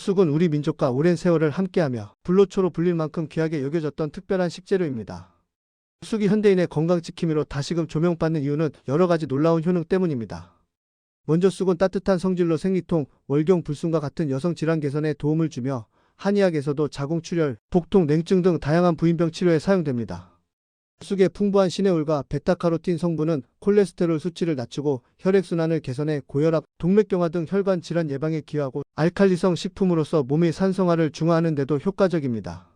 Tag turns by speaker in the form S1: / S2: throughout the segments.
S1: 쑥은 우리 민족과 오랜 세월을 함께하며 불로초로 불릴 만큼 귀하게 여겨졌던 특별한 식재료입니다. 쑥이 현대인의 건강지킴이로 다시금 조명받는 이유는 여러 가지 놀라운 효능 때문입니다. 먼저 쑥은 따뜻한 성질로 생리통, 월경, 불순과 같은 여성 질환 개선에 도움을 주며 한의학에서도 자궁출혈, 복통, 냉증 등 다양한 부인병 치료에 사용됩니다. 쑥의 풍부한 시네올과 베타카로틴 성분은 콜레스테롤 수치를 낮추고 혈액순환을 개선해 고혈압, 동맥경화 등 혈관 질환 예방에 기여하고 알칼리성 식품으로서 몸의 산성화를 중화하는 데도 효과적입니다.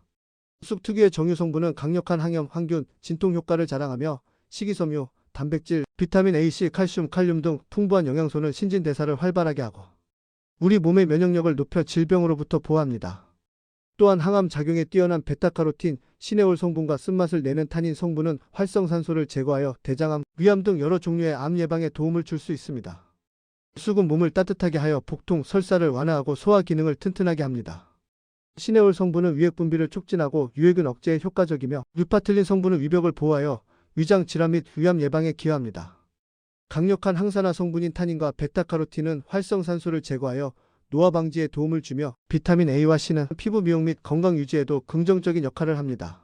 S1: 쑥 특유의 정유 성분은 강력한 항염, 항균, 진통 효과를 자랑하며 식이섬유, 단백질, 비타민 A, C, 칼슘, 칼륨 등 풍부한 영양소는 신진대사를 활발하게 하고 우리 몸의 면역력을 높여 질병으로부터 보호합니다. 또한 항암 작용에 뛰어난 베타카로틴, 시네올 성분과 쓴맛을 내는 타닌 성분은 활성산소를 제거하여 대장암, 위암 등 여러 종류의 암 예방에 도움을 줄 수 있습니다. 쑥은 몸을 따뜻하게 하여 복통, 설사를 완화하고 소화 기능을 튼튼하게 합니다. 시네올 성분은 위액 분비를 촉진하고 유해균 억제에 효과적이며 류파틀린 성분은 위벽을 보호하여 위장 질환 및 위암 예방에 기여합니다. 강력한 항산화 성분인 타닌과 베타카로틴은 활성산소를 제거하여 노화 방지에 도움을 주며 비타민 A와 C는 피부 미용 및 건강 유지에도 긍정적인 역할을 합니다.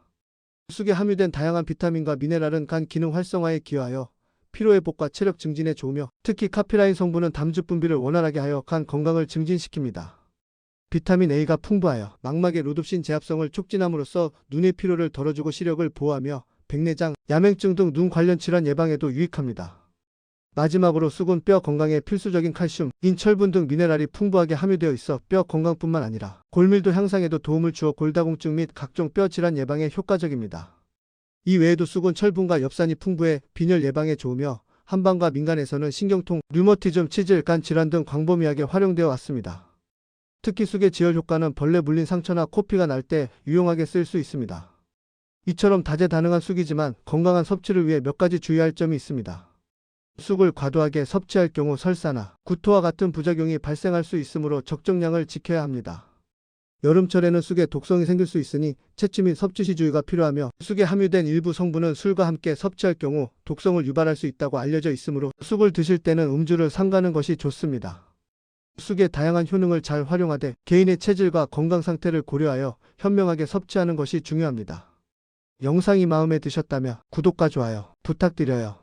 S1: 쑥에 함유된 다양한 비타민과 미네랄은 간 기능 활성화에 기여하여 피로 회복과 체력 증진에 좋으며 특히 카피라인 성분은 담즙 분비를 원활하게 하여 간 건강을 증진시킵니다. 비타민 A가 풍부하여 망막의 로둑신 제합성을 촉진함으로써 눈의 피로를 덜어주고 시력을 보호하며 백내장, 야맹증 등 눈 관련 질환 예방에도 유익합니다. 마지막으로 쑥은 뼈 건강에 필수적인 칼슘, 인철분 등 미네랄이 풍부하게 함유되어 있어 뼈 건강뿐만 아니라 골밀도 향상에도 도움을 주어 골다공증 및 각종 뼈 질환 예방에 효과적입니다. 이 외에도 쑥은 철분과 엽산이 풍부해 빈혈 예방에 좋으며 한방과 민간에서는 신경통, 류머티즘, 치질, 간 질환 등 광범위하게 활용되어 왔습니다. 특히 쑥의 지혈 효과는 벌레 물린 상처나 코피가 날 때 유용하게 쓸 수 있습니다. 이처럼 다재다능한 쑥이지만 건강한 섭취를 위해 몇 가지 주의할 점이 있습니다. 쑥을 과도하게 섭취할 경우 설사나 구토와 같은 부작용이 발생할 수 있으므로 적정량을 지켜야 합니다. 여름철에는 쑥에 독성이 생길 수 있으니 채취 및 섭취 시 주의가 필요하며 쑥에 함유된 일부 성분은 술과 함께 섭취할 경우 독성을 유발할 수 있다고 알려져 있으므로 쑥을 드실 때는 음주를 삼가는 것이 좋습니다. 쑥의 다양한 효능을 잘 활용하되 개인의 체질과 건강 상태를 고려하여 현명하게 섭취하는 것이 중요합니다. 영상이 마음에 드셨다면 구독과 좋아요 부탁드려요.